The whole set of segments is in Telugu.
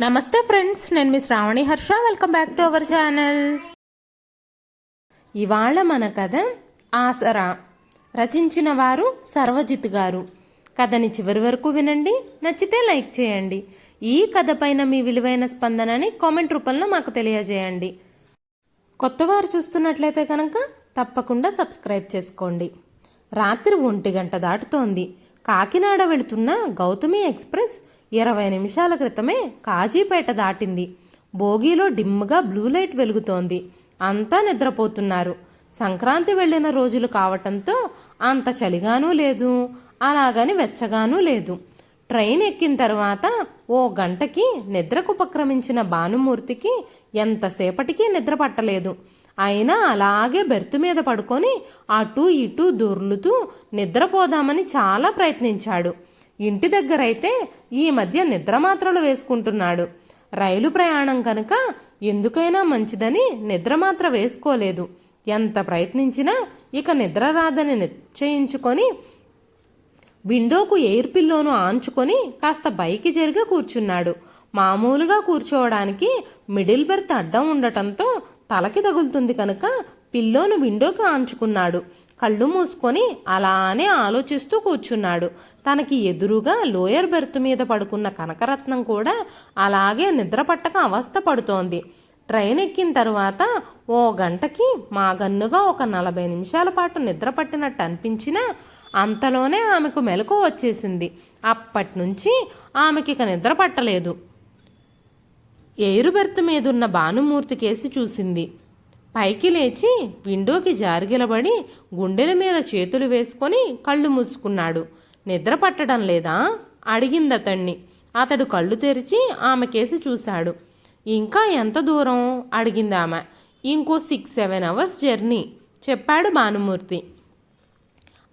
నమస్తే ఫ్రెండ్స్ నేను మీ Shravani Harsha. Welcome back to our channel ఇవాళ మన కథ ఆసరా. రచించిన వారు సర్వజిత్ గారు. కథని చివరి వరకు వినండి నచ్చితే లైక్ చేయండి. ఈ కథ పైన మీ విలువైన స్పందనని కామెంట్ రూపంలో మాకు తెలియజేయండి. కొత్తవారు చూస్తున్నట్లయితే కనుక తప్పకుండా సబ్స్క్రైబ్ చేసుకోండి. రాత్రి ఒంటి గంట దాటుతోంది. కాకినాడ వెళుతున్న గౌతమి ఎక్స్ప్రెస్ ఇరవై నిమిషాల క్రితమే కాజీపేట దాటింది. బోగీలో డిమ్గా బ్లూ లైట్ వెలుగుతోంది. అంతా నిద్రపోతున్నారు. సంక్రాంతి వెళ్ళిన రోజులు కావటంతో అంత చలిగానూ లేదు. అలాగని వెచ్చగానూ లేదు. ట్రైన్ ఎక్కిన తర్వాత ఓ గంటకి నిద్రకు ఉపక్రమించిన భానుమూర్తికి ఎంతసేపటికి నిద్ర పట్టలేదు. అయినా అలాగే బెర్త్ మీద పడుకొని అటూ ఇటూ దొర్లుతూ నిద్రపోదామని చాలా ప్రయత్నించాడు. ఇంటి దగ్గరైతే ఈ మధ్య నిద్ర మాత్రలు వేసుకుంటున్నాడు. రైలు ప్రయాణం కనుక ఎందుకైనా మంచిదని నిద్ర మాత్ర వేసుకోలేదు. ఎంత ప్రయత్నించినా ఇక నిద్ర రాదని నిశ్చయించుకొని విండోకు ఎయిర్ పిల్లోను ఆంచుకొని కాస్త పైకి జరిగి కూర్చున్నాడు. మామూలుగా కూర్చోవడానికి మిడిల్ బెర్త్ అడ్డం ఉండటంతో తలకి తగులుతుంది కనుక పిల్లోను విండోకి ఆంచుకున్నాడు. కళ్ళు మూసుకొని అలానే ఆలోచిస్తూ కూర్చున్నాడు. తనకి ఎదురుగా లోయర్ బెర్త్ మీద పడుకున్న కనకరత్నం కూడా అలాగే నిద్ర పట్టక అవస్థ పడుతోంది. ట్రైన్ ఎక్కిన తర్వాత ఓ గంటకి మాగన్నుగా ఒక నలభై నిమిషాల పాటు నిద్ర పట్టినట్టు అనిపించినా అంతలోనే ఆమెకు మెలకు వచ్చేసింది. అప్పటి నుంచి ఆమెకి ఇక నిద్ర పట్టలేదు. ఎయిరు బెర్త్ మీదున్న భానుమూర్తి కేసి చూసింది. పైకి లేచి విండోకి జారిగిలబడి గుండెల మీద చేతులు వేసుకొని కళ్ళు మూసుకున్నాడు. నిద్ర పట్టడం లేదా? అడిగింది అతన్ని అతడు కళ్ళు తెరిచి ఆమెకేసి చూశాడు. ఇంకా ఎంత దూరం? అడిగింది ఆమె. ఇంకో సిక్స్ సెవెన్ అవర్స్ జర్నీ చెప్పాడు భానుమూర్తి.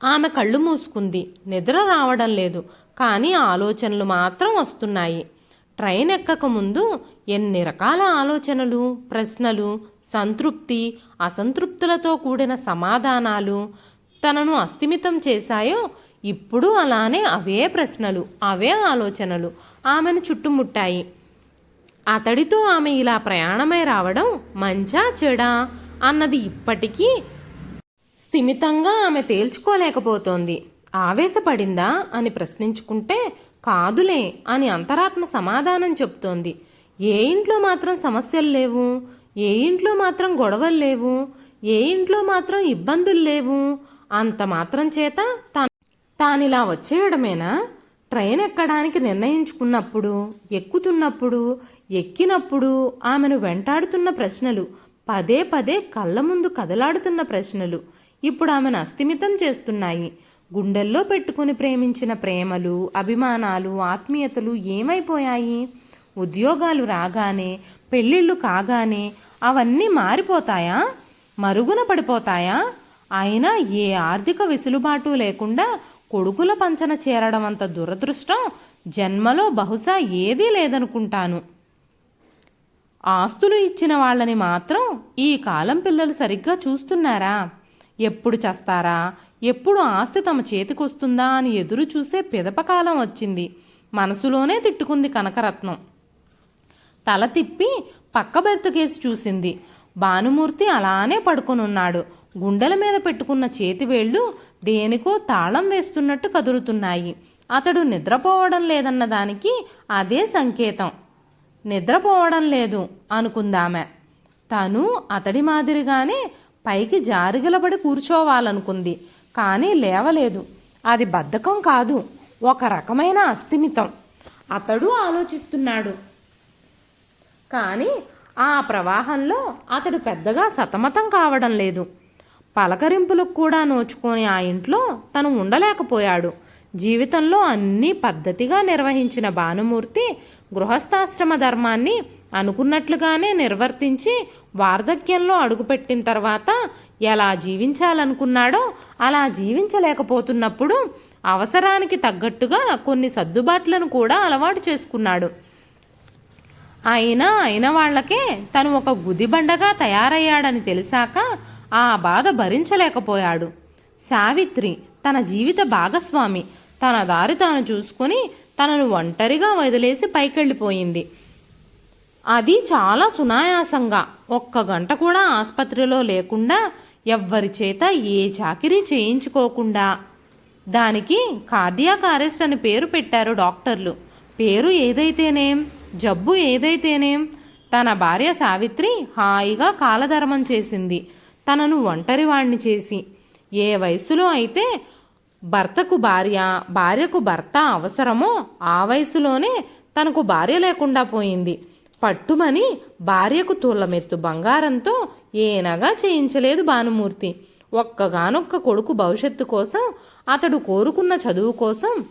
ఆమె కళ్ళు మూసుకుంది. నిద్ర రావడం లేదు. కానీ ఆలోచనలు మాత్రం వస్తున్నాయి. ట్రైన్ ఎక్కక ముందు ఎన్ని రకాల ఆలోచనలు ప్రశ్నలు సంతృప్తి అసంతృప్తులతో కూడిన సమాధానాలు తనను అస్థిమితం చేశాయో ఇప్పుడు అలానే అవే ప్రశ్నలు అవే ఆలోచనలు ఆమెను చుట్టుముట్టాయి. అతడితో ఆమె ఇలా ప్రయాణమై రావడం మంచా చెడా అన్నది ఇప్పటికీ స్థిమితంగా ఆమె తేల్చుకోలేకపోతోంది. ఆవేశపడిందా అని ప్రశ్నించుకుంటే కాదులే అని అంతరాత్మ సమాధానం చెప్తోంది. ఏ ఇంట్లో మాత్రం సమస్యలు లేవు? ఏ ఇంట్లో మాత్రం గొడవలు లేవు? ఏ ఇంట్లో మాత్రం ఇబ్బందులు లేవు? అంత మాత్రం చేత తాను తానిలా వచ్చేయడమేనా? ట్రైన్ ఎక్కడానికి నిర్ణయించుకున్నప్పుడు ఎక్కుతున్నప్పుడు ఎక్కినప్పుడు ఆమెను వెంటాడుతున్న ప్రశ్నలు పదే పదే కళ్ళ ముందు కదలాడుతున్న ప్రశ్నలు ఇప్పుడు ఆమెను అస్థిమితం చేస్తున్నాయి. గుండెల్లో పెట్టుకుని ప్రేమించిన ప్రేమలు అభిమానాలు ఆత్మీయతలు ఏమైపోయాయి? ఉద్యోగాలు రాగానే పెళ్ళిళ్ళు కాగానే అవన్నీ మారిపోతాయా? మరుగున పడిపోతాయా? అయినా ఏ ఆర్థిక వెసులుబాటు లేకుండా కొడుకుల పంచన చేరడం అంత దురదృష్టం జన్మలో బహుశా ఏదీ లేదనుకుంటాను. ఆస్తులు ఇచ్చిన వాళ్ళని మాత్రం ఈ కాలం పిల్లలు సరిగ్గా చూస్తున్నారా? ఎప్పుడు చేస్తారా? ఎప్పుడు ఆస్తి తమ చేతికొస్తుందా అని ఎదురు చూసే పిదపకాలం వచ్చింది. మనసులోనే తిట్టుకుంది కనకరత్నం. తల తిప్పి పక్క బెర్తుకేసి చూసింది. భానుమూర్తి అలానే పడుకొనున్నాడు. గుండెల మీద పెట్టుకున్న చేతివేళ్ళు దేనికో తాళం వేస్తున్నట్టు కదులుతున్నాయి. అతడు నిద్రపోవడం లేదన్న దానికి అదే సంకేతం. నిద్రపోవడం లేదు అనుకుందామె. తను అతడి మాదిరిగానే పైకి జారిగలబడి కూర్చోవాలనుకుంది. కానీ లేవలేదు. అది బద్ధకం కాదు. ఒక రకమైన అస్థిమితం. అతడు ఆలోచిస్తున్నాడు. కానీ ఆ ప్రవాహంలో అతడు పెద్దగా సతమతం కావడం లేదు. పలకరింపులకు కూడా నోచుకొని ఆ ఇంట్లో తను ఉండలేకపోయాడు. జీవితంలో అన్నీ పద్ధతిగా నిర్వహించిన భానుమూర్తి గృహస్థాశ్రమ ధర్మాన్ని అనుకున్నట్లుగానే నిర్వర్తించి వార్ధక్యంలో అడుగుపెట్టిన తర్వాత ఎలా జీవించాలనుకున్నాడో అలా జీవించలేకపోతున్నప్పుడు అవసరానికి తగ్గట్టుగా కొన్ని సర్దుబాట్లను కూడా అలవాటు చేసుకున్నాడు. అయినా అయిన వాళ్ళకే తను ఒక గుదిబండగా తయారయ్యాడని తెలిసాక ఆ బాధ భరించలేకపోయాడు. సావిత్రి తన జీవిత భాగస్వామి. తన దారి తాను చూసుకుని తనను ఒంటరిగా వదిలేసి పైకెళ్ళిపోయింది. అది చాలా సునాయాసంగా. ఒక్క గంట కూడా ఆసుపత్రిలో లేకుండా ఎవ్వరి చేత ఏ చాకిరీ చేయించుకోకుండా. దానికి కార్డియాక్ అరెస్ట్ అని పేరు పెట్టారు డాక్టర్లు. పేరు ఏదైతేనేం జబ్బు ఏదైతేనేం తన భార్య సావిత్రి హాయిగా కాలధర్మం చేసింది. తనను ఒంటరివాణ్ణి చేసి ఏ వయసులో అయితే భర్తకు భార్య భార్యకు భర్త అవసరమో ఆ వయసులోనే తనకు భార్య లేకుండా పోయింది. పట్టుమని భార్యకు తూలమెత్తు బంగారంతో ఏనగా చేయించలేదు భానుమూర్తి. ఒక్కగానొక్క కొడుకు భవిష్యత్తు కోసం అతడు కోరుకున్న చదువు కోసం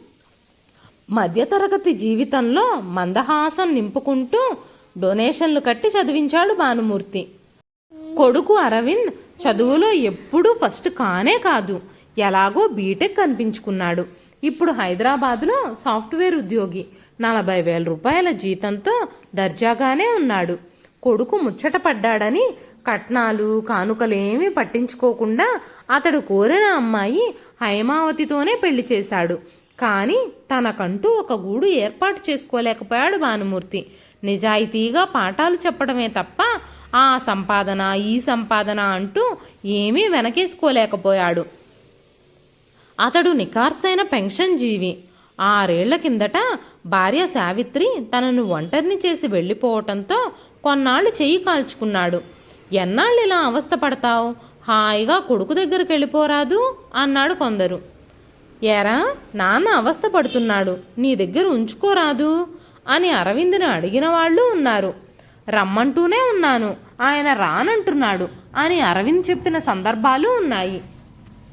మధ్యతరగతి జీవితంలో మందహాసం నింపుకుంటూ డొనేషన్లు కట్టి చదివించాడు భానుమూర్తి. కొడుకు అరవింద్ చదువులో ఎప్పుడూ ఫస్ట్ కానే కాదు. ఎలాగో బీటెక్ కనిపించుకున్నాడు. ఇప్పుడు హైదరాబాద్లో సాఫ్ట్వేర్ ఉద్యోగి. నలభై వేల రూపాయల జీతంతో దర్జాగానే ఉన్నాడు. కొడుకు ముచ్చట పడ్డాడని కట్నాలు కానుకలేమీ పట్టించుకోకుండా అతడు కోరిన అమ్మాయి హైమావతితోనే పెళ్ళి చేశాడు. కానీ తనకంటూ ఒక గూడు ఏర్పాటు చేసుకోలేకపోయాడు భానుమూర్తి. నిజాయితీగా పాఠాలు చెప్పడమే తప్ప ఆ సంపాదన ఈ సంపాదన అంటూ ఏమీ వెనకేసుకోలేకపోయాడు. అతడు నికార్సైన పెన్షన్ జీవి. ఆరేళ్ళ కిందట భార్య సావిత్రి తనను ఒంటరిని చేసి వెళ్ళిపోవటంతో కొన్నాళ్ళు చెయ్యి కాల్చుకున్నాడు. ఎన్నాళ్ళు ఇలా అవస్థ పడతావు? హాయిగా కొడుకు దగ్గరికి వెళ్ళిపోరాదు అన్నాడు కొందరు. ఏరా నాన్న అవస్థ పడుతున్నాడు. నీ దగ్గర ఉంచుకోరాదు అని అరవింద్ని అడిగిన వాళ్ళు ఉన్నారు. రమ్మంటూనే ఉన్నాను. ఆయన రానంటున్నాడు అని అరవింద్ చెప్పిన సందర్భాలు ఉన్నాయి.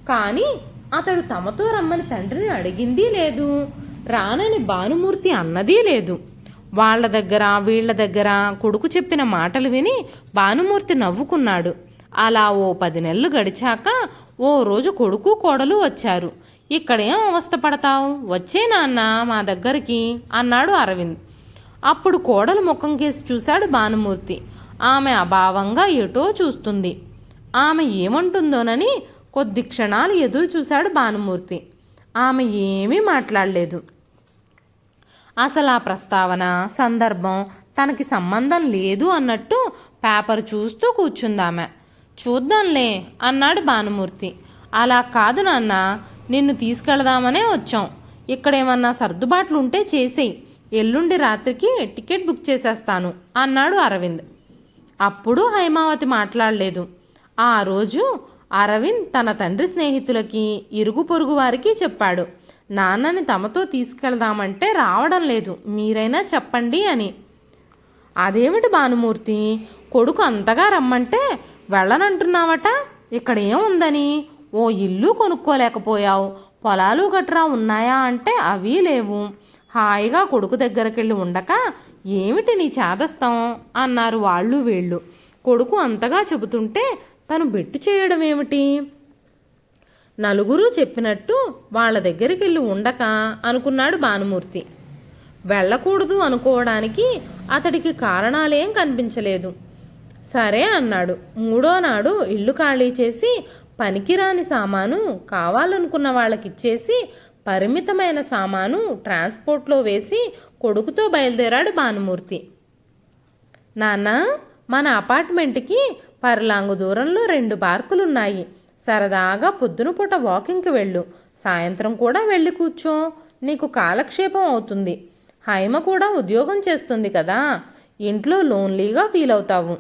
కానీ అతడు తమతో రమ్మని తండ్రిని అడిగింది లేదు. రానని భానుమూర్తి అన్నదీ లేదు. వాళ్ళ దగ్గర వీళ్ళ దగ్గర కొడుకు చెప్పిన మాటలు విని భానుమూర్తి నవ్వుకున్నాడు. అలా ఓ పది నెలలు గడిచాక ఓ రోజు కొడుకు కోడలు వచ్చారు. ఇక్కడేం అవస్థ పడతావు వచ్చే నాన్న మా దగ్గరికి అన్నాడు అరవింద్. అప్పుడు కోడలు ముఖం కేసి చూశాడు భానుమూర్తి. ఆమె అభావంగా ఎటో చూస్తుంది. ఆమె ఏమంటుందోనని కొద్ది క్షణాలు ఎదురు చూశాడు భానుమూర్తి. ఆమె ఏమీ మాట్లాడలేదు. అసలు ఆ ప్రస్తావన సందర్భం తనకి సంబంధం లేదు అన్నట్టు పేపర్ చూస్తూ కూర్చుందామె చూద్దాంలే అన్నాడు భానుమూర్తి. అలా కాదు నాన్న నిన్ను తీసుకెళదామనే వచ్చాం. ఇక్కడేమన్నా సర్దుబాట్లు ఉంటే చేసేయి. ఎల్లుండి రాత్రికి టికెట్ బుక్ చేసేస్తాను అన్నాడు అరవింద్. అప్పుడు హైమావతి మాట్లాడలేదు. ఆ రోజు అరవింద్ తన తండ్రి స్నేహితులకి ఇరుగు పొరుగు వారికి చెప్పాడు. నాన్నని తమతో తీసుకెళ్దామంటే రావడం లేదు మీరైనా చెప్పండి అని. అదేమిటి భానుమూర్తి కొడుకు అంతగా రమ్మంటే వెళ్ళనంటున్నావట? ఇక్కడ ఏముందని ఓ ఇల్లు కొనుక్కోలేకపోయావు పొలాలు గట్రా ఉన్నాయా అంటే అవి లేవు. హాయిగా కొడుకు దగ్గరకెళ్ళి ఉండక ఏమిటి నీ చేదస్తాం? అన్నారు వాళ్ళు వీళ్ళు. కొడుకు అంతగా చెబుతుంటే తను బెట్టు చేయడం ఏమిటి నలుగురు చెప్పినట్టు వాళ్ళ దగ్గరికి వెళ్ళి ఉండక అనుకున్నాడు భానుమూర్తి. వెళ్ళకూడదు అనుకోవడానికి అతడికి కారణాలేం కనిపించలేదు. సరే అన్నాడు. మూడో నాడు ఇల్లు ఖాళీ చేసి పనికిరాని సామాను కావాలనుకున్న వాళ్ళకిచ్చేసి పరిమితమైన సామాను ట్రాన్స్పోర్ట్లో వేసి కొడుకుతో బయలుదేరాడు భానుమూర్తి. నాన్న మన అపార్ట్మెంట్కి పర్లాంగు దూరంలో రెండు పార్కులున్నాయి. సరదాగా పొద్దున పూట వాకింగ్కి వెళ్ళు. సాయంత్రం కూడా వెళ్ళి కూర్చో. నీకు కాలక్షేపం అవుతుంది. హైమ కూడా ఉద్యోగం చేస్తుంది కదా. ఇంట్లో లోన్లీగా ఫీల్ అవుతావు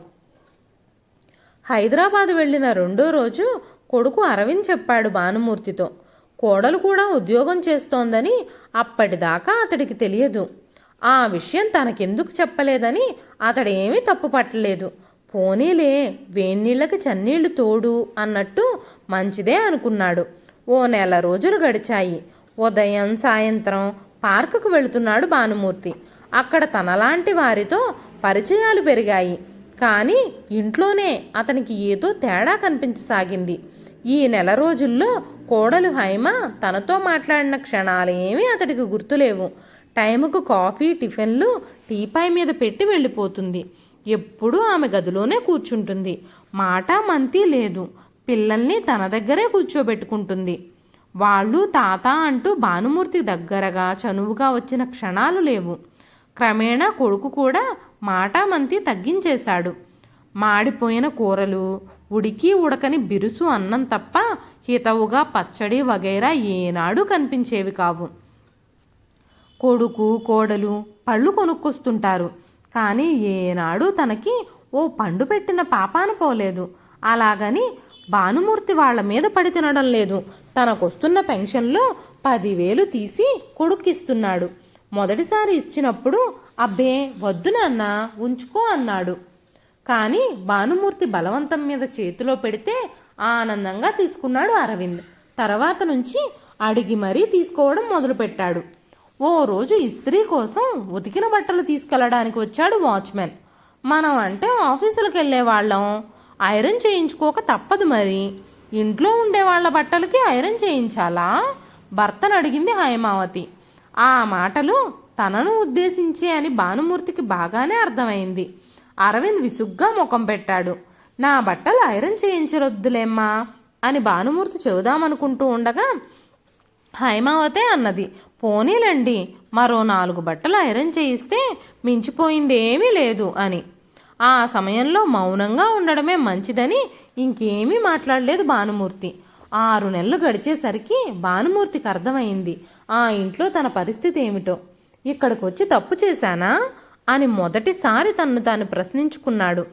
హైదరాబాద్ వెళ్ళిన రెండో రోజు కొడుకు అరవింద్ చెప్పాడు భానుమూర్తితో. కోడలు కూడా ఉద్యోగం చేస్తోందని అప్పటిదాకా అతడికి తెలియదు. ఆ విషయం తనకెందుకు చెప్పలేదని అతడేమీ తప్పు పట్టలేదు. పోనీలే వేణీళ్ళకి చన్నీళ్ళు తోడు అన్నట్టు మంచిదే అనుకున్నాడు. ఓ నెల రోజులు గడిచాయి. ఉదయం సాయంత్రం పార్కుకు వెళుతున్నాడు భానుమూర్తి. అక్కడ తనలాంటి వారితో పరిచయాలు పెరిగాయి. కానీ ఇంట్లోనే అతనికి ఏదో తేడా కనిపించసాగింది. ఈ నెల రోజుల్లో కోడలు హైమ తనతో మాట్లాడిన క్షణాలేమీ అతడికి గుర్తులేవు. టైముకు కాఫీ టిఫిన్లు టీపాయ్ మీద పెట్టి వెళ్ళిపోతుంది. ఎప్పుడూ ఆమె గదిలోనే కూర్చుంటుంది. మాట మంతి లేదు. పిల్లల్ని తన దగ్గరే కూర్చోబెట్టుకుంటుంది. వాళ్ళు తాత అంటూ భానుమూర్తి దగ్గరగా చనువుగా వచ్చిన క్షణాలు లేవు. క్రమేణా కొడుకు కూడా మాటామంతి తగ్గించేశాడు. మాడిపోయిన కూరలు ఉడికి ఉడకని బిరుసు అన్నం తప్ప హితవుగా పచ్చడి వగైరా ఏనాడు కనిపించేవి కావు. కొడుకు కోడలు పళ్ళు కొనుక్కొస్తుంటారు. కానీ ఏనాడు తనకి ఓ పండు పెట్టిన పాపాన పోలేదు అలాగని భానుమూర్తి వాళ్ళ మీద పడి తినడం లేదు. తనకొస్తున్న పెన్షన్లో పదివేలు తీసి కొడుక్కిస్తున్నాడు మొదటిసారి ఇచ్చినప్పుడు అబ్బే వద్దు నాన్న ఉంచుకో అన్నాడు. కానీ భానుమూర్తి బలవంతం మీద చేతిలో పెడితే ఆనందంగా తీసుకున్నాడు అరవింద్. తర్వాత నుంచి అడిగి మరీ తీసుకోవడం మొదలుపెట్టాడు. ఓ రోజు ఇస్త్రీ కోసం ఉతికిన బట్టలు తీసుకెళ్ళడానికి వచ్చాడు వాచ్మెన్. మనం అంటే ఆఫీసులకు వెళ్ళే వాళ్ళం ఐరన్ చేయించుకోక తప్పదు మరి. ఇంట్లో ఉండే వాళ్ళ బట్టలకి ఐరన్ చేయించాలా? భర్తను అడిగింది హైమావతి. ఆ మాటలు తనను ఉద్దేశించే అని భానుమూర్తికి బాగానే అర్థమైంది. అరవింద్ విసుగ్గా ముఖం పెట్టాడు. నా బట్టలు ఐరన్ చేయించరొద్దులేమ్మా అని భానుమూర్తి చెబుదామనుకుంటూ ఉండగా హైమావతే అన్నది. పోనీలండి మరో నాలుగు బట్టలు ఐరన్ చేయిస్తే మించిపోయిందేమీ లేదు అని. ఆ సమయంలో మౌనంగా ఉండడమే మంచిదని ఇంకేమీ మాట్లాడలేదు భానుమూర్తి. ఆరు నెలలు గడిచేసరికి భానుమూర్తికి అర్థమైంది ఆ ఇంట్లో తన పరిస్థితి ఏమిటో. ఇక్కడికొచ్చి తప్పు చేశానా అని మొదటిసారి తన్ను తాను ప్రశ్నించుకున్నాడు.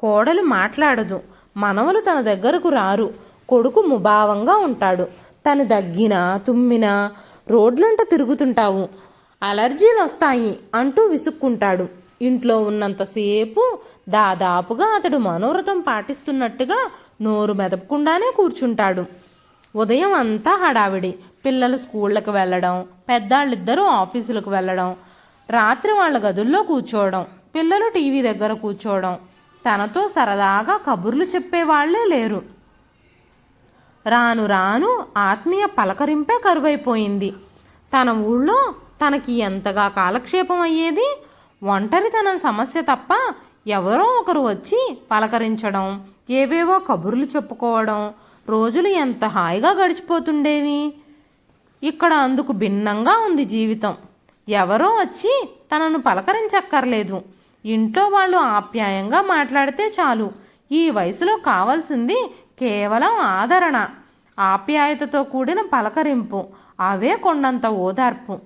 కోడలు మాట్లాడదు. మనవలు తన దగ్గరకు రారు. కొడుకు ముభావంగా ఉంటాడు. తను దగ్గినా తుమ్మినా రోడ్లంట తిరుగుతుంటావు. అలర్జీలు వస్తాయి అంటూ విసుక్కుంటాడు. ఇంట్లో ఉన్నంతసేపు దాదాపుగా అతడు మనోరథం పాటిస్తున్నట్టుగా నోరు మెదపకుండానే కూర్చుంటాడు. ఉదయం అంతా హడావిడి. పిల్లలు స్కూళ్ళకి వెళ్ళడం పెద్దాళ్ళిద్దరూ ఆఫీసులకు వెళ్ళడం రాత్రి వాళ్ళ గదుల్లో కూర్చోవడం పిల్లలు టీవీ దగ్గర కూర్చోవడం తనతో సరదాగా కబుర్లు చెప్పేవాళ్ళే లేరు. రాను రాను ఆత్మీయ పలకరింపే కరువైపోయింది. తన ఊళ్ళో తనకి ఎంతగా కాలక్షేపం అయ్యేది? ఒంటరితనం సమస్య తప్ప ఎవరో ఒకరు వచ్చి పలకరించడం ఏవేవో కబుర్లు చెప్పుకోవడం రోజులు ఎంత హాయిగా గడిచిపోతుండేవి? ఇక్కడ అందుకు భిన్నంగా ఉంది జీవితం. ఎవరో వచ్చి తనను పలకరించక్కర్లేదు. ఇంట్లో వాళ్ళు ఆప్యాయంగా మాట్లాడితే చాలు. ఈ వయసులో కావాల్సింది కేవలం ఆదరణ. ఆప్యాయతతో కూడిన పలకరింపు. అవే కొండంత ఓదార్పు.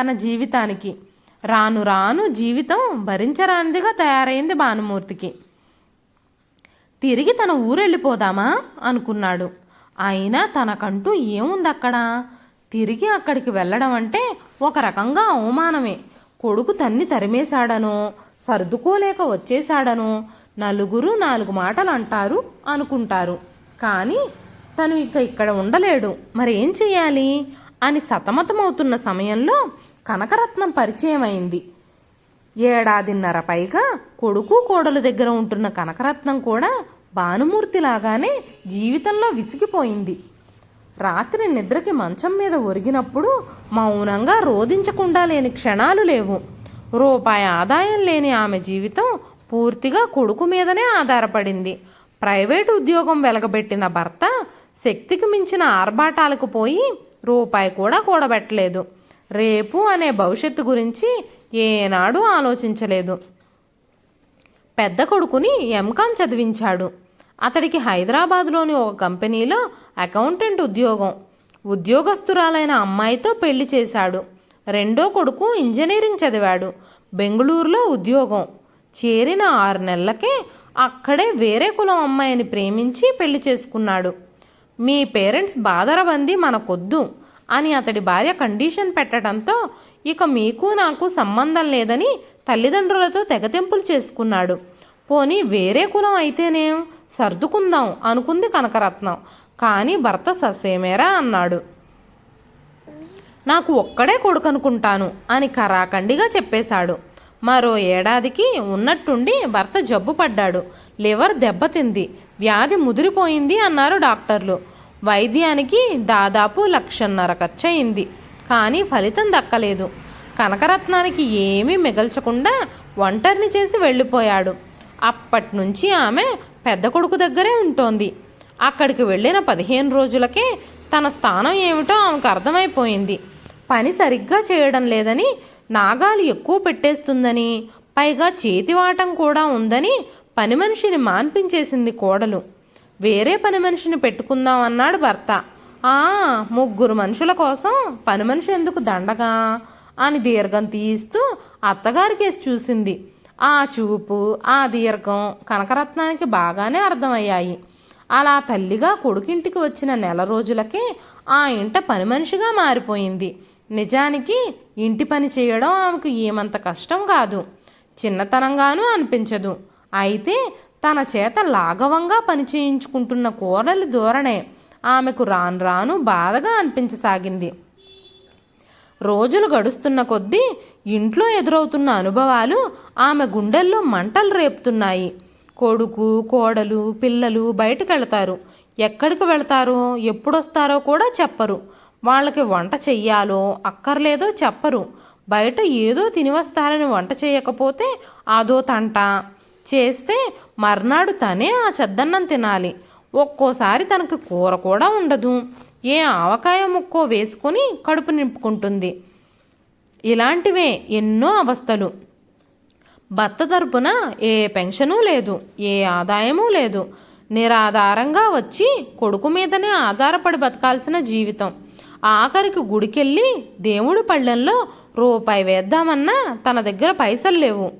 తన జీవితానికి. రాను రాను జీవితం భరించరానిదిగా తయారైంది భానుమూర్తికి. తిరిగి తన ఊరెళ్ళిపోదామా? అనుకున్నాడు. అయినా తనకంటూ ఏముంది అక్కడ తిరిగి అక్కడికి వెళ్ళడం అంటే ఒక రకంగా అవమానమే. కొడుకు తన్ని తరిమేశాడనో సర్దుకోలేక వచ్చేశాడను. నలుగురు నాలుగు మాటలు అంటారు అనుకుంటారు. కానీ తను ఇక ఇక్కడ ఉండలేడు. మరేం చేయాలి అని సతమతమవుతున్న సమయంలో కనకరత్నం పరిచయం అయింది ఏడాదిన్నర పైగా కొడుకు కోడలు దగ్గర ఉంటున్న కనకరత్నం కూడా భానుమూర్తి లాగానే జీవితంలో విసిగిపోయింది. రాత్రి నిద్రకి మంచం మీద ఒరిగినప్పుడు మౌనంగా రోధించకుండా లేని క్షణాలు లేవు. రూపాయి ఆదాయం లేని ఆమె జీవితం పూర్తిగా కొడుకు మీదనే ఆధారపడింది. ప్రైవేటు ఉద్యోగం వెలగబెట్టిన భర్త శక్తికి మించిన ఆర్భాటాలకు పోయి రూపాయి కూడా కూడబెట్టలేదు. రేపు అనే భవిష్యత్తు గురించి ఏనాడు ఆలోచించలేదు. పెద్ద కొడుకుని ఎంకామ్ చదివించాడు. అతడికి హైదరాబాద్లోని ఒక కంపెనీలో అకౌంటెంట్ ఉద్యోగం. ఉద్యోగస్తురాలైన అమ్మాయితో పెళ్ళి చేశాడు. రెండో కొడుకు ఇంజనీరింగ్ చదివాడు. బెంగళూరులో ఉద్యోగం. చేరిన ఆరు నెలలకే అక్కడే వేరే కులం అమ్మాయిని ప్రేమించి పెళ్ళి చేసుకున్నాడు. మీ పేరెంట్స్ బాదరబంది మనకొద్దు అని అతడి భార్య కండిషన్ పెట్టడంతో ఇక మీకు నాకు సంబంధం లేదని తల్లిదండ్రులతో తెగతెంపులు చేసుకున్నాడు. పోనీ వేరే కులం అయితేనేం సర్దుకుందాం అనుకుంది కనకరత్నం. కానీ భర్త ససేమేరా అన్నాడు. నాకు ఒక్కడే కొడుకు అనుకుంటాను అని కరాఖండిగా చెప్పేశాడు. మరో ఏడాదికి ఉన్నట్టుండి భర్త జబ్బు పడ్డాడు. లివర్ దెబ్బతింది వ్యాధి ముదిరిపోయింది అన్నారు డాక్టర్లు. వైద్యానికి దాదాపు లక్షన్నర ఖర్చయింది. కానీ ఫలితం దక్కలేదు. కనకరత్నానికి ఏమీ మిగల్చకుండా ఒంటరిని చేసి వెళ్ళిపోయాడు. అప్పటి నుంచి ఆమె పెద్ద కొడుకు దగ్గరే ఉంటోంది. అక్కడికి వెళ్ళిన పదిహేను రోజులకే తన స్థానం ఏమిటో ఆమెకు అర్థమైపోయింది. పని సరిగ్గా చేయడం లేదని నాగాలు ఎక్కువ పెట్టేస్తుందని పైగా చేతివాటం కూడా ఉందని పని మనిషిని మాన్పించేసింది కోడలు. వేరే పని మనిషిని పెట్టుకుందాం అన్నాడు భర్త. ఆ ముగ్గురు మనుషుల కోసం పని మనిషి ఎందుకు దండగా? అని దీర్ఘం తీస్తూ అత్తగారికేసి చూసింది. ఆ చూపు ఆ దీర్ఘం కనకరత్నానికి బాగానే అర్థమయ్యాయి. అలా తల్లిగా కొడుకింటికి వచ్చిన నెల రోజులకే ఆ ఇంట పని మనిషిగా మారిపోయింది. నిజానికి ఇంటి పని చేయడం ఆమెకు ఏమంత కష్టం కాదు. చిన్నతనంగానూ అనిపించదు. అయితే తన చేత లాఘవంగా పని చేయించుకుంటున్న కూరల ధోరణే ఆమెకు రాను రాను బాధగా అనిపించసాగింది. రోజులు గడుస్తున్న కొద్దీ ఇంట్లో ఎదురవుతున్న అనుభవాలు ఆమె గుండెల్లో మంటలు రేపుతున్నాయి. కొడుకు కోడలు పిల్లలు బయటకు వెళతారు ఎక్కడికి వెళతారో ఎప్పుడొస్తారో కూడా చెప్పరు. వాళ్ళకి వంట చెయ్యాలో అక్కర్లేదో చెప్పరు. బయట ఏదో తిని వస్తారని వంట చేయకపోతే అదో తంట. చేస్తే మర్నాడు తనే ఆ చెద్దన్నం తినాలి. ఒక్కోసారి తనకు కూర కూడా ఉండదు. ఏ ఆవకాయ ముక్కో వేసుకొని కడుపు నింపుకుంటుంది. ఇలాంటివే ఎన్నో అవస్థలు. భర్త తరపున ఏ పెన్షను లేదు ఏ ఆదాయము లేదు. నిరాధారంగా వచ్చి కొడుకు మీదనే ఆధారపడి బతకాల్సిన జీవితం. ఆఖరికి గుడికెళ్ళి దేవుడి పళ్ళెంలో రూపాయి వేద్దామన్నా తన దగ్గర పైసలు లేవు.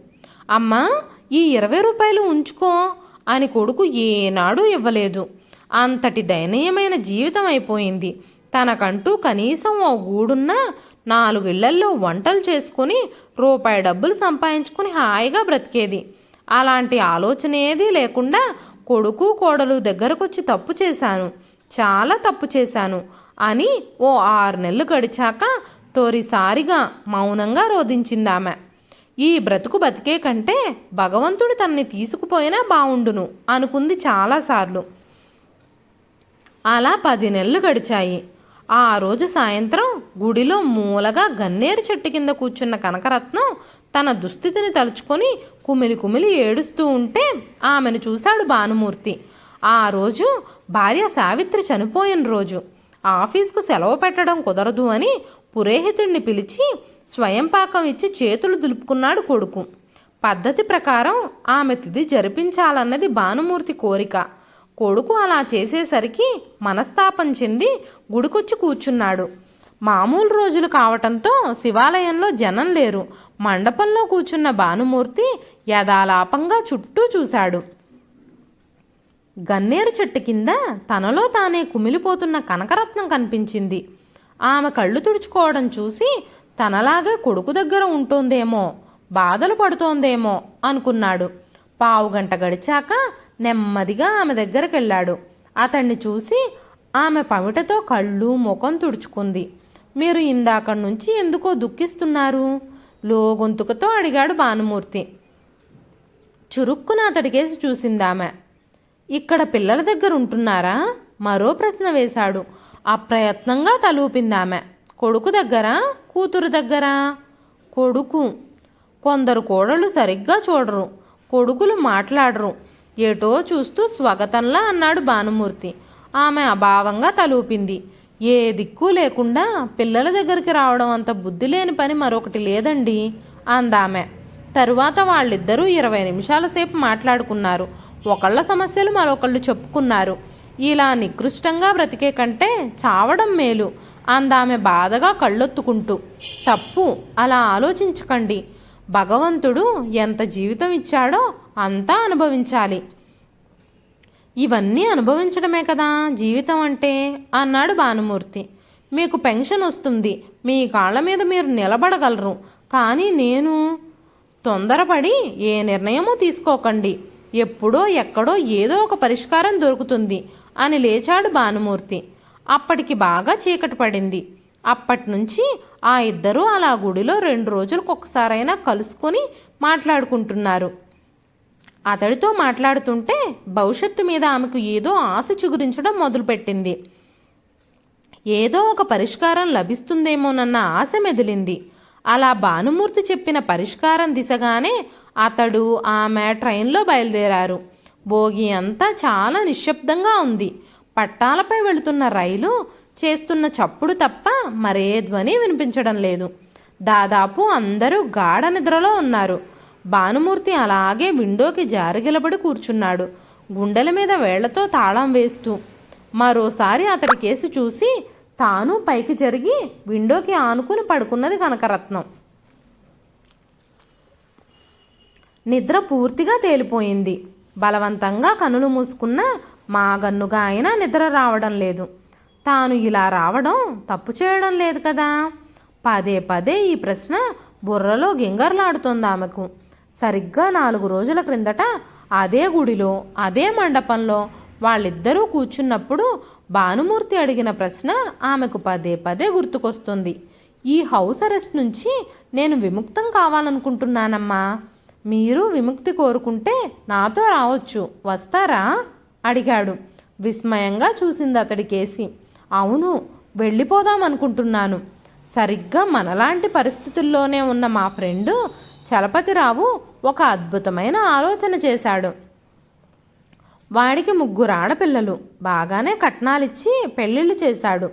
అమ్మా ఈ ఇరవై రూపాయలు ఉంచుకో అని కొడుకు ఏనాడు ఇవ్వలేదు. అంతటి దయనీయమైన జీవితం అయిపోయింది. తనకంటూ కనీసం ఓ గూడున్నా నాలుగిళ్ళల్లో వంటలు చేసుకుని రూపాయి డబ్బులు సంపాదించుకుని హాయిగా బ్రతికేది. అలాంటి ఆలోచన ఏది లేకుండా కొడుకు కోడలు దగ్గరకొచ్చి తప్పు చేశాను. చాలా తప్పు చేశాను. అని ఓ ఆరు నెలలు గడిచాక తొలిసారిగా మౌనంగా రోధించింది ఆమె ఈ బ్రతుకు బతికే కంటే భగవంతుడు తనని తీసుకుపోయినా బావుండును అనుకుంది చాలాసార్లు. అలా పది నెలలు గడిచాయి. ఆ రోజు సాయంత్రం గుడిలో మూలగా గన్నేరు చెట్టు కింద కూర్చున్న కనకరత్నం తన దుస్థితిని తలుచుకొని కుమిలి కుమిలి ఏడుస్తూ ఉంటే ఆమెను చూశాడు భానుమూర్తి. ఆ రోజు భార్య సావిత్రి చనిపోయిన రోజు. ఆఫీస్కు సెలవు పెట్టడం కుదరదు అని పురోహితుడిని పిలిచి స్వయం పాకం ఇచ్చి చేతులు దులుపుకున్నాడు కొడుకు. పద్ధతి ప్రకారం ఆమె తిది జరిపించాలన్నది భానుమూర్తి కోరిక. కొడుకు అలా చేసేసరికి మనస్తాపం చెంది గుడికొచ్చి కూర్చున్నాడు. మామూలు రోజులు కావటంతో శివాలయంలో జనం లేరు. మండపంలో కూర్చున్న భానుమూర్తి యథాలాపంగా చుట్టూ చూశాడు. గన్నేరు చెట్టు కింద తనలో తానే కుమిలిపోతున్న కనకరత్నం కనిపించింది. ఆమె కళ్ళు తుడుచుకోవడం చూసి తనలాగే కొడుకు దగ్గర ఉంటోందేమో బాధలు పడుతోందేమో అనుకున్నాడు. పావుగంట గడిచాక నెమ్మదిగా ఆమె దగ్గరికి వెళ్ళాడు అతన్ని చూసి ఆమె పమిటతో కళ్ళు ముఖం తుడుచుకుంది. మీరు ఇందాక నుంచి ఎందుకో దుఃఖిస్తున్నారు? లోగొంతుకతో అడిగాడు భానుమూర్తి. చురుక్కున అతడికేసి చూసిందామె. ఇక్కడ పిల్లల దగ్గర ఉంటున్నారా? మరో ప్రశ్న వేశాడు. అప్రయత్నంగా తలూపిందామె. కొడుకు దగ్గర? కూతురు దగ్గర? కొడుకు. కొందరు కోడళ్ళు సరిగ్గా చూడరు. కొడుకులు మాట్లాడరు. ఏటో చూస్తూ స్వగతంలా అన్నాడు భానుమూర్తి. ఆమె అభావంగా తలూపింది. ఏ దిక్కు లేకుండా పిల్లల దగ్గరికి రావడం అంత బుద్ధి లేని పని మరొకటి లేదండి అందామె. తరువాత వాళ్ళిద్దరూ ఇరవై నిమిషాల సేపు మాట్లాడుకున్నారు. ఒకళ్ళ సమస్యలు మరొకళ్ళు చెప్పుకున్నారు. ఇలా నికృష్టంగా బ్రతికే కంటే చావడం మేలు. అందామె బాధగా కళ్ళొత్తుకుంటూ తప్పు అలా ఆలోచించకండి. భగవంతుడు ఎంత జీవితం ఇచ్చాడో అంతా అనుభవించాలి. ఇవన్నీ అనుభవించడమే కదా జీవితం అంటే అన్నాడు భానుమూర్తి. మీకు పెన్షన్ వస్తుంది. మీ కాళ్ళ మీద మీరు నిలబడగలరు. కానీ నేను తొందరపడి ఏ నిర్ణయమూ తీసుకోకండి. ఎప్పుడో ఎక్కడో ఏదో ఒక పరిష్కారం దొరుకుతుంది అని లేచాడు భానుమూర్తి. అప్పటికి బాగా చీకటి పడింది. అప్పటినుంచి ఆ ఇద్దరూ అలా గుడిలో రెండు రోజులకు ఒకసారైనా కలుసుకొని మాట్లాడుకుంటున్నారు. అతడితో మాట్లాడుతుంటే భవిష్యత్తు మీద ఆమెకు ఏదో ఆశ చిగురించడం మొదలుపెట్టింది. ఏదో ఒక పరిష్కారం లభిస్తుందేమోనన్న ఆశ మెదిలింది. అలా భానుమూర్తి చెప్పిన పరిష్కారం దిశగానే అతడు ఆమె ట్రైన్లో బయలుదేరారు. భోగి అంతా చాలా నిశ్శబ్దంగా ఉంది. పట్టాలపై వెళుతున్న రైలు చేస్తున్న చప్పుడు తప్ప మరే ధ్వని వినిపించడం లేదు. దాదాపు అందరూ గాఢ నిద్రలో ఉన్నారు. భానుమూర్తి అలాగే విండోకి జారిగిలబడి కూర్చున్నాడు. గుండెల మీద వేళ్ళతో తాళం వేస్తూ మరోసారి అతడి కేసు చూసి తాను పైకి జరిగి విండోకి ఆనుకుని పడుకున్నది కనకరత్నం. నిద్ర పూర్తిగా తేలిపోయింది. బలవంతంగా కనులు మూసుకున్న మాగన్నుగా అయినా నిద్ర రావడం లేదు. తాను ఇలా రావడం తప్పు చేయడం లేదు కదా? పదే పదే ఈ ప్రశ్న బుర్రలో గింగర్లాడుతోంది ఆమెకు. సరిగ్గా నాలుగు రోజుల క్రిందట అదే గుడిలో అదే మండపంలో వాళ్ళిద్దరూ కూర్చున్నప్పుడు భానుమూర్తి అడిగిన ప్రశ్న ఆమెకు పదే పదే గుర్తుకొస్తుంది. ఈ హౌస్ అరెస్ట్ నుంచి నేను విముక్తం కావాలనుకుంటున్నానమ్మా. మీరు విముక్తి కోరుకుంటే నాతో రావచ్చు. వస్తారా? అడిగాడు. విస్మయంగా చూసింది అతడి కేసి. అవును వెళ్ళిపోదాం అనుకుంటున్నాను. సరిగ్గా మనలాంటి పరిస్థితుల్లోనే ఉన్న మా ఫ్రెండు చలపతిరావు ఒక అద్భుతమైన ఆలోచన చేశాడు. వాడికి ముగ్గురు ఆడపిల్లలు. బాగానే కట్నాలిచ్చి పెళ్ళిళ్ళు చేశాడు.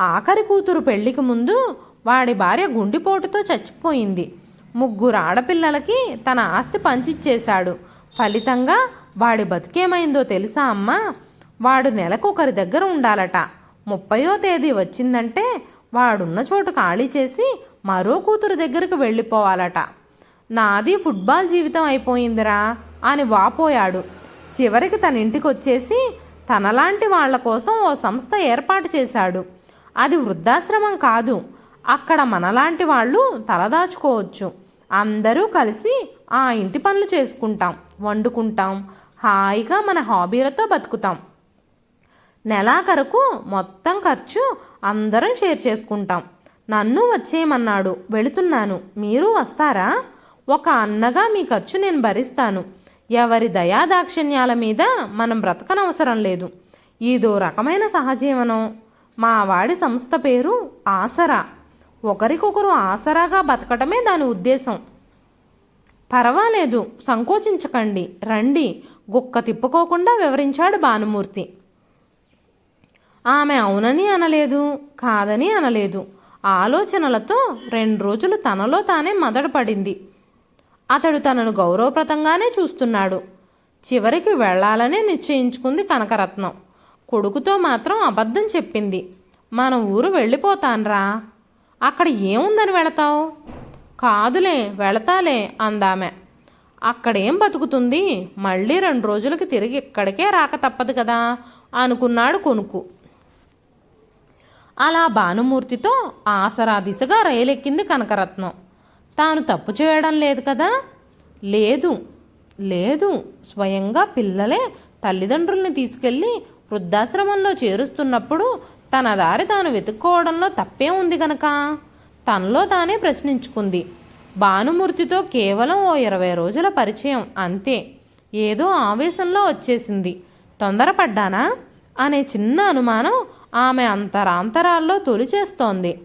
ఆఖరి కూతురు పెళ్ళికి ముందు వాడి భార్య గుండెపోటుతో చచ్చిపోయింది. ముగ్గురు ఆడపిల్లలకి తన ఆస్తి పంచిచ్చేశాడు. ఫలితంగా వాడి బతుకేమైందో తెలుసా అమ్మా? వాడు నెలకొకరి దగ్గర ఉండాలట. ముప్పయో తేదీ వచ్చిందంటే వాడున్న చోటు ఖాళీ చేసి మరో కూతురు దగ్గరకు వెళ్ళిపోవాలట. నాది ఫుట్బాల్ జీవితం అయిపోయిందిరా అని వాపోయాడు. చివరికి తన ఇంటికి వచ్చేసి తనలాంటి వాళ్ళ కోసం ఓ సంస్థ ఏర్పాటు చేశాడు. అది వృద్ధాశ్రమం కాదు అక్కడ మనలాంటి వాళ్ళు తలదాచుకోవచ్చు. అందరూ కలిసి ఆ ఇంటి పనులు చేసుకుంటాం వండుకుంటాం హాయిగా మన హాబీలతో బతుకుతాం. నెలాఖరకు మొత్తం ఖర్చు అందరం షేర్ చేసుకుంటాం. నన్ను వచ్చేయమన్నాడు. వెళుతున్నాను. మీరు వస్తారా? ఒక అన్నగా మీ ఖర్చు నేను భరిస్తాను. ఎవరి దయాదాక్షిణ్యాల మీద మనం బ్రతకనవసరం లేదు. ఇదో రకమైన సహజీవనం. మా వాడి సంస్థ పేరు ఆసరా. ఒకరికొకరు ఆసరాగా బతకటమే దాని ఉద్దేశం. పర్వాలేదు సంకోచించకండి. రండి. గుక్క తిప్పుకోకుండా వివరించాడు భానుమూర్తి. ఆమె అవునని అనలేదు కాదని అనలేదు. ఆలోచనలతో రెండు రోజులు తనలో తానే మదడపడింది అతడు తనను గౌరవప్రదంగానే చూస్తున్నాడు. చివరికి వెళ్ళాలనే నిశ్చయించుకుంది కనకరత్నం. కొడుకుతో మాత్రం అబద్ధం చెప్పింది. మన ఊరు వెళ్ళిపోతాన్రా. అక్కడ ఏముందని వెళతావు? కాదులే వెళతాలే అందామె. అక్కడేం బతుకుతుంది? మళ్ళీ రెండు రోజులకి తిరిగి ఇక్కడికే రాక తప్పదు కదా? అనుకున్నాడు కొనుకు. అలా భానుమూర్తితో ఆసరా దిశగా రైలెక్కింది కనకరత్నం. తాను తప్పు చేయడం లేదు కదా? లేదు లేదు. స్వయంగా పిల్లలే తల్లిదండ్రుల్ని తీసుకెళ్ళి వృద్ధాశ్రమంలో చేరుస్తున్నప్పుడు తన దారి తాను వెతుక్కోవడంలో తప్పే ఉంది గనక? తనలో తానే ప్రశ్నించుకుంది. భానుమూర్తితో కేవలం ఓ ఇరవై రోజుల పరిచయం అంతే. ఏదో ఆవేశంలో వచ్చేసింది. తొందరపడ్డానా? అనే చిన్న అనుమానం ఆమె అంతరాంతరాల్లో తొలిచేస్తోంది.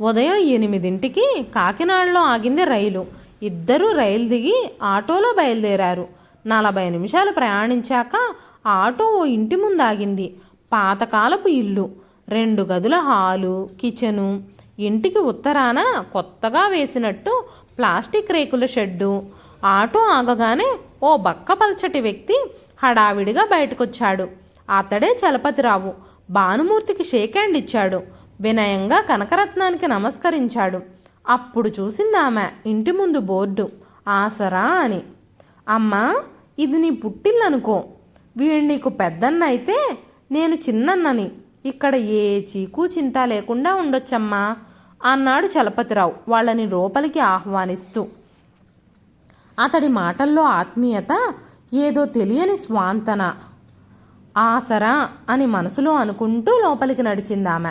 ఉదయం ఎనిమిదింటికి కాకినాడలో ఆగింది రైలు. ఇద్దరూ రైలు దిగి ఆటోలో బయలుదేరారు. నలభై నిమిషాలు ప్రయాణించాక ఆటో ఓ ఇంటి ముందు ఆగింది పాతకాలపు ఇల్లు. రెండు గదుల హాలు కిచెను. ఇంటికి ఉత్తరాన కొత్తగా వేసినట్టు ప్లాస్టిక్ రేకుల షెడ్డు. ఆటో ఆగగానే ఓ బక్క పలచటి వ్యక్తి హడావిడిగా బయటకొచ్చాడు. అతడే చలపతిరావు. భానుమూర్తికి షేక్ హ్యాండ్ ఇచ్చాడు. వినయంగా కనకరత్నానికి నమస్కరించాడు. అప్పుడు చూసింది ఆమె ఇంటి ముందు బోర్డు. ఆసరా అని. అమ్మా ఇది నీ పుట్టిల్లనుకో. వీడు నీకు పెద్దన్న అయితే నేను చిన్నన్నని. ఇక్కడ ఏ చీకు చింత లేకుండా ఉండొచ్చమ్మా అన్నాడు చలపతిరావు వాళ్ళని లోపలికి ఆహ్వానిస్తూ. అతడి మాటల్లో ఆత్మీయత ఏదో తెలియని స్వాంతన. ఆసరా అని మనసులో అనుకుంటూ లోపలికి నడిచింది ఆమె